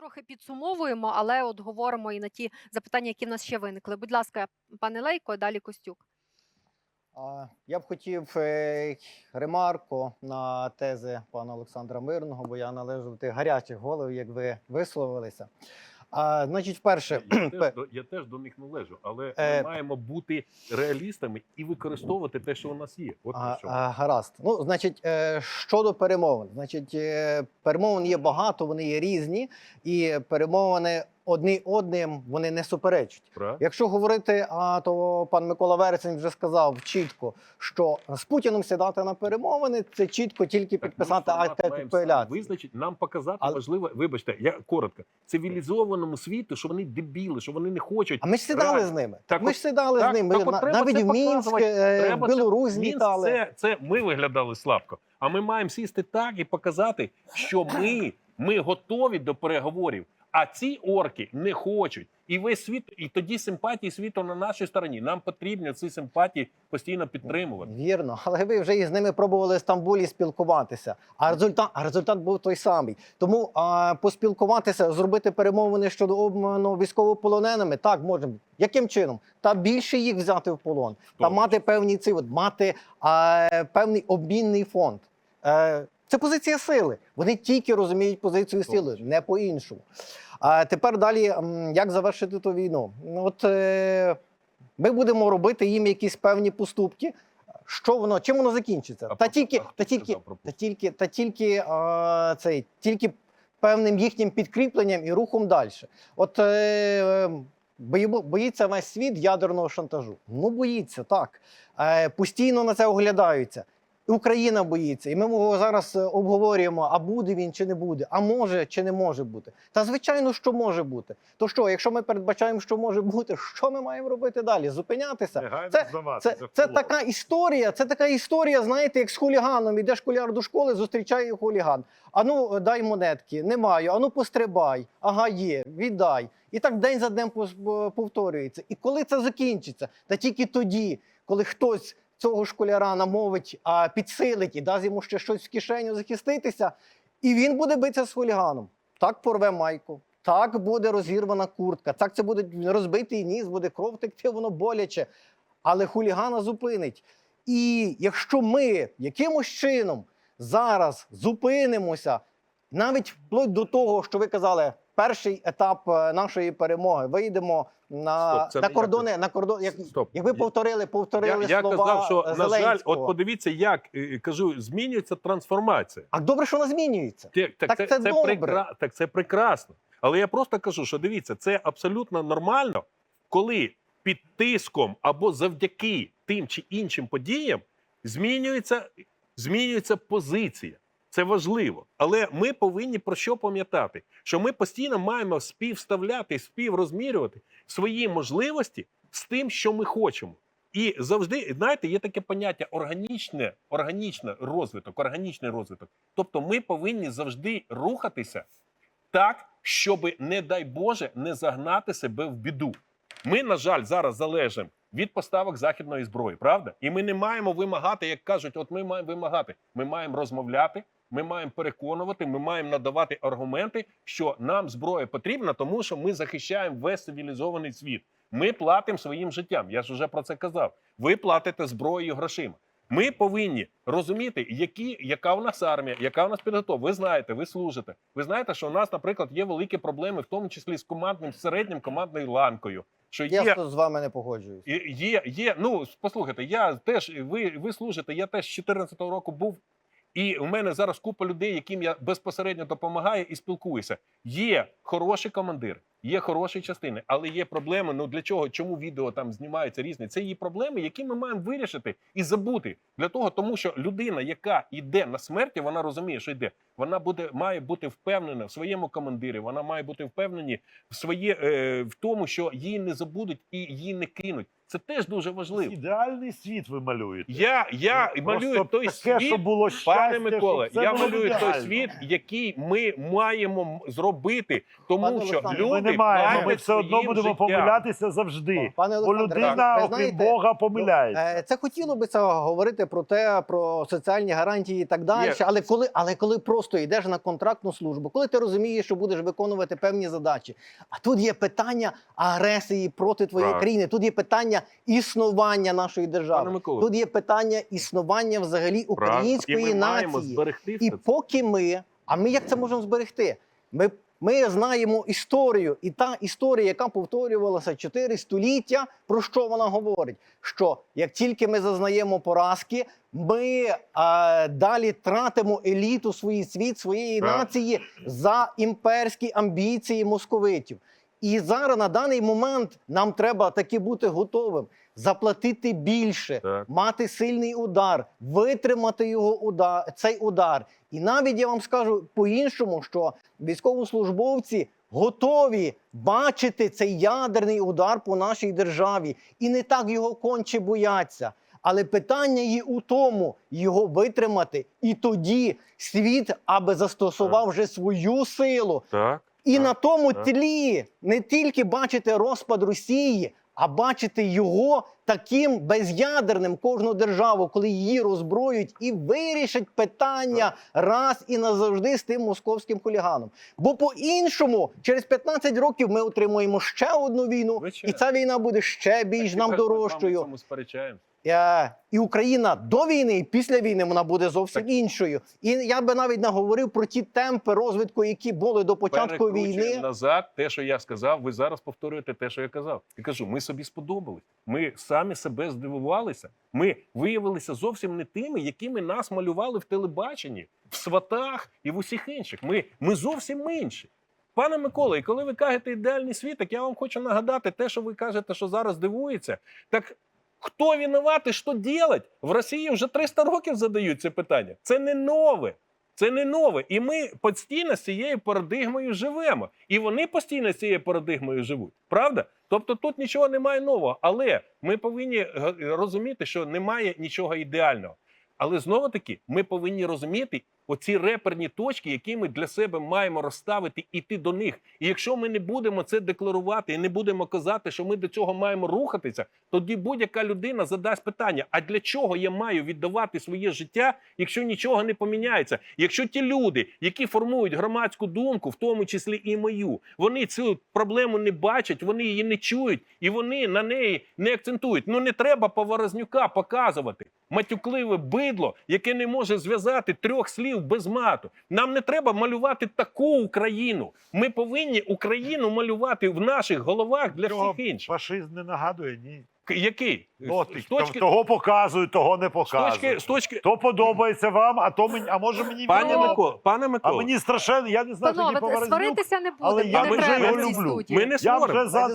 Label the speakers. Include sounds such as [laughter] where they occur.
Speaker 1: трохи підсумовуємо, але от говоримо і на ті запитання, які в нас ще виникли. Будь ласка, пане Лейко, далі Костюк.
Speaker 2: Я б хотів е, ремарку на тези пана Олександра Мирного, бо я належу до тих гарячих голів, як ви висловилися. А, значить, вперше,
Speaker 3: Я теж, [clears throat] до, я теж до них належу, але
Speaker 2: Е,
Speaker 3: ми маємо бути реалістами і використовувати те, що у нас є. От
Speaker 2: А, а, гаразд. Ну, значить, е, щодо перемовин, значить, е, перемовин є багато, вони є різні, і перемовини одні одним вони не суперечать.
Speaker 3: Правда?
Speaker 2: Якщо говорити, а то пан Микола Вересень вже сказав чітко, що з Путіним сідати на перемовини це чітко тільки
Speaker 3: Так,
Speaker 2: підписати акт
Speaker 3: маємо. Визначить, нам показати
Speaker 2: Але-
Speaker 3: важливо, вибачте, я коротко, цивілізованому світу, що вони дебіли, що вони не хочуть.
Speaker 2: А ми ж сідали
Speaker 3: Реально.
Speaker 2: з ними.
Speaker 3: Так
Speaker 2: ми ж сідали
Speaker 3: так,
Speaker 2: з ними.
Speaker 3: так от
Speaker 2: навіть в Мінськ,
Speaker 3: показувати.
Speaker 2: е,
Speaker 3: це-
Speaker 2: Білорусь літали.
Speaker 3: Це, це ми виглядали слабко. А ми маємо сісти так і показати, що ми, ми готові до переговорів. А ці орки не хочуть. І весь світ, і тоді симпатії світу на нашій стороні. Нам потрібно ці симпатії постійно підтримувати.
Speaker 2: Вірно, але ви вже із ними пробували в Стамбулі спілкуватися. А результат, а результат був той самий. Тому а, поспілкуватися, зробити перемовини щодо обміну військовополоненими, так можемо. Яким чином? Та більше їх взяти в полон, та мати певні ці, от, мати а, певний обмінний фонд. Е, це позиція сили. Вони тільки розуміють позицію сили, не по-іншому. А тепер далі, як завершити ту війну? Ну, От е, ми будемо робити їм якісь певні поступки. Що воно, чим воно закінчиться?
Speaker 3: А
Speaker 2: та тільки, та тільки, та тільки, та тільки а, цей, тільки певним їхнім підкріпленням і рухом далі. От е, боїмо- боїться весь світ ядерного шантажу. Ну боїться так. Е, постійно на це оглядаються. І Україна боїться, і ми його зараз е, обговорюємо, а буде він чи не буде, а може чи не може бути. Та звичайно, що може бути. То що, якщо ми передбачаємо, що може бути, що ми маємо робити далі? Зупинятися? Це- Це, це така історія, це така історія, знаєте, як з хуліганом. Іде школяр до школи, зустрічає хуліган. Ану, дай монетки, не маю, ану пострибай, ага, є, віддай. І так день за днем пос- повторюється. І коли це закінчиться, та тільки тоді, коли хтось цього школяра намовить, а підсилить і дасть йому ще щось в кишеню захиститися, і він буде битися з хуліганом. Так порве майку. Так буде розірвана куртка, так це буде розбитий ніс, буде кров текти, воно боляче але хулігана зупинить. І якщо ми якимось чином зараз зупинимося, навіть вплоть до того, що ви казали, перший етап е, нашої перемоги, вийдемо на,
Speaker 3: Стоп,
Speaker 2: на кордони,
Speaker 3: якось-
Speaker 2: на кордон, як,
Speaker 3: Стоп.
Speaker 2: як ви повторили,
Speaker 3: Я,
Speaker 2: повторили
Speaker 3: я
Speaker 2: слова
Speaker 3: казав, що на жаль, от подивіться, як е, кажу, змінюється трансформація.
Speaker 2: А добре, що вона змінюється.
Speaker 3: Так, так,
Speaker 2: Так
Speaker 3: це,
Speaker 2: це
Speaker 3: це,
Speaker 2: добре.
Speaker 3: прекра... так це прекрасно. Але я просто кажу, що дивіться, це абсолютно нормально, коли під тиском або завдяки тим чи іншим подіям змінюється, змінюється позиція. Це важливо. Але ми повинні про що пам'ятати? Що ми постійно маємо співставляти, співрозмірювати свої можливості з тим, що ми хочемо. І завжди, знаєте, є таке поняття органічне, органічний розвиток, органічний розвиток. Тобто ми повинні завжди рухатися так, щоб, не дай Боже, не загнати себе в біду. Ми, на жаль, зараз залежимо від поставок західної зброї, правда? І ми не маємо вимагати, як кажуть, от ми маємо вимагати. Ми маємо розмовляти, ми маємо переконувати, ми маємо надавати аргументи, що нам зброя потрібна, тому що ми захищаємо весь цивілізований світ. Ми платимо своїм життям. Я ж вже про це казав. Ви платите зброєю грошима. Ми повинні розуміти, які, яка у нас армія, яка у нас підготовка. Ви знаєте, ви служите. Ви знаєте, що у нас, наприклад, є великі проблеми, в тому числі з командним середнім командною ланкою. Що
Speaker 2: Я
Speaker 3: є,
Speaker 2: з вами не погоджуюсь.
Speaker 3: є, є. Ну послухайте, я теж ви, ви служите. Я теж з 14 року був. І у мене зараз купа людей, яким я безпосередньо допомагаю і спілкуюся. Є хороший командир, є хороші частини, але є проблеми. Ну для чого? Чому відео там знімаються різні? Це є проблеми, які ми маємо вирішити і забути для того, тому що людина, яка йде на смерті, вона розуміє, що йде. Вона буде має бути впевнена в своєму командирі. Вона має бути впевнені в своє е, в тому, що її не забудуть і її не кинуть. Це теж дуже важливо.
Speaker 4: Ідеальний світ ви малюєте.
Speaker 3: Я, я
Speaker 4: Ну,
Speaker 3: малюю той
Speaker 4: таке,
Speaker 3: світ,
Speaker 4: щоб було щастя,
Speaker 3: Пане Микола, я малюю той світ, який ми маємо зробити, тому
Speaker 2: Пане
Speaker 3: що
Speaker 2: Олександре,
Speaker 3: люди
Speaker 4: Ми не маємо, ми все одно будемо
Speaker 3: життям.
Speaker 4: помилятися завжди.
Speaker 2: Пане
Speaker 4: Бо людина,
Speaker 2: ви
Speaker 4: окрім
Speaker 2: знаєте,
Speaker 4: Бога,
Speaker 2: Е,
Speaker 4: помиляється.
Speaker 2: Це хотіло би це говорити про те, про соціальні гарантії і так далі.
Speaker 3: Є.
Speaker 2: Але коли, але коли просто просто йдеш на контрактну службу, коли ти розумієш, що будеш виконувати певні задачі. А тут є питання агресії проти твоєї
Speaker 3: Так.
Speaker 2: країни. Тут є питання існування нашої держави. Тут є питання існування взагалі української
Speaker 3: і ми
Speaker 2: нації.
Speaker 3: зберегти
Speaker 2: І поки ми, а ми як це можемо зберегти? Ми, ми знаємо історію, і та історія, яка повторювалася чотири століття, про що вона говорить? Що як тільки ми зазнаємо поразки, ми е, далі тратимо еліту свій світ своєї
Speaker 3: Так.
Speaker 2: нації за імперські амбіції московитів. І зараз на даний момент нам треба таки бути готовим заплатити більше,
Speaker 3: Так.
Speaker 2: мати сильний удар, витримати його удар, цей удар. І навіть я вам скажу по-іншому, що військовослужбовці готові бачити цей ядерний удар по нашій державі і не так його конче бояться. Але питання є у тому, його витримати, і тоді світ аби застосував вже свою силу,
Speaker 3: Так.
Speaker 2: І на тому тлі не тільки бачити розпад Росії, а бачити його таким безядерним кожну державу, коли її роззброють і вирішать питання раз і назавжди з тим московським хуліганом. Бо по-іншому, через 15 років ми отримуємо ще одну війну, і ця війна буде ще більш нам
Speaker 3: Ми
Speaker 2: дорожчою.
Speaker 3: цьому сперечаємося.
Speaker 2: І Україна до війни і після війни вона буде зовсім
Speaker 3: Так.
Speaker 2: іншою. І я би навіть не говорив про ті темпи розвитку, які були до початку війни.
Speaker 3: назад те, що я сказав. Ви зараз повторюєте те, що я казав. Я кажу, ми собі сподобались. Ми самі себе здивувалися. Ми виявилися зовсім не тими, якими нас малювали в телебаченні, в сватах і в усіх інших. Ми, ми зовсім інші. Пане Микола, і коли ви кажете ідеальний світ, так я вам хочу нагадати те, що ви кажете, що зараз дивується. Так хто винуватий, що делать? В Росії вже 300 років задають це питання. Це не нове. Це не нове. І ми постійно з цією парадигмою живемо. І вони постійно з цією парадигмою живуть. Правда? Тобто тут нічого немає нового. Але ми повинні е, розуміти, що немає нічого ідеального. Але знову таки, ми повинні розуміти оці реперні точки, які ми для себе маємо розставити, іти до них. І якщо ми не будемо це декларувати і не будемо казати, що ми до цього маємо рухатися, тоді будь-яка людина задасть питання: а для чого я маю віддавати своє життя, якщо нічого не поміняється? Якщо ті люди, які формують громадську думку, в тому числі і мою, вони цю проблему не бачать, вони її не чують і вони на неї не акцентують. Ну не треба Поворознюка показувати матюкливе бидло, яке не може зв'язати трьох слів без мату. Нам не треба малювати таку Україну. Ми повинні Україну малювати в наших головах для
Speaker 4: Цього
Speaker 3: всіх інших.
Speaker 4: Фашизм не нагадує, ні.
Speaker 3: Який?
Speaker 4: Дотик.
Speaker 3: З точки,
Speaker 4: Того показують, того не
Speaker 3: з
Speaker 4: показують.
Speaker 3: точки, з точки...
Speaker 4: То подобається вам, а то мені, а може мені
Speaker 3: Пане. Микола, пане
Speaker 4: А мені страшенно, я не знаю,
Speaker 1: Панове,
Speaker 4: тоді
Speaker 1: сваритися не
Speaker 4: але я
Speaker 1: не
Speaker 3: вже його
Speaker 4: люблю.
Speaker 3: ми не
Speaker 4: Я
Speaker 3: сваримо.
Speaker 4: вже за,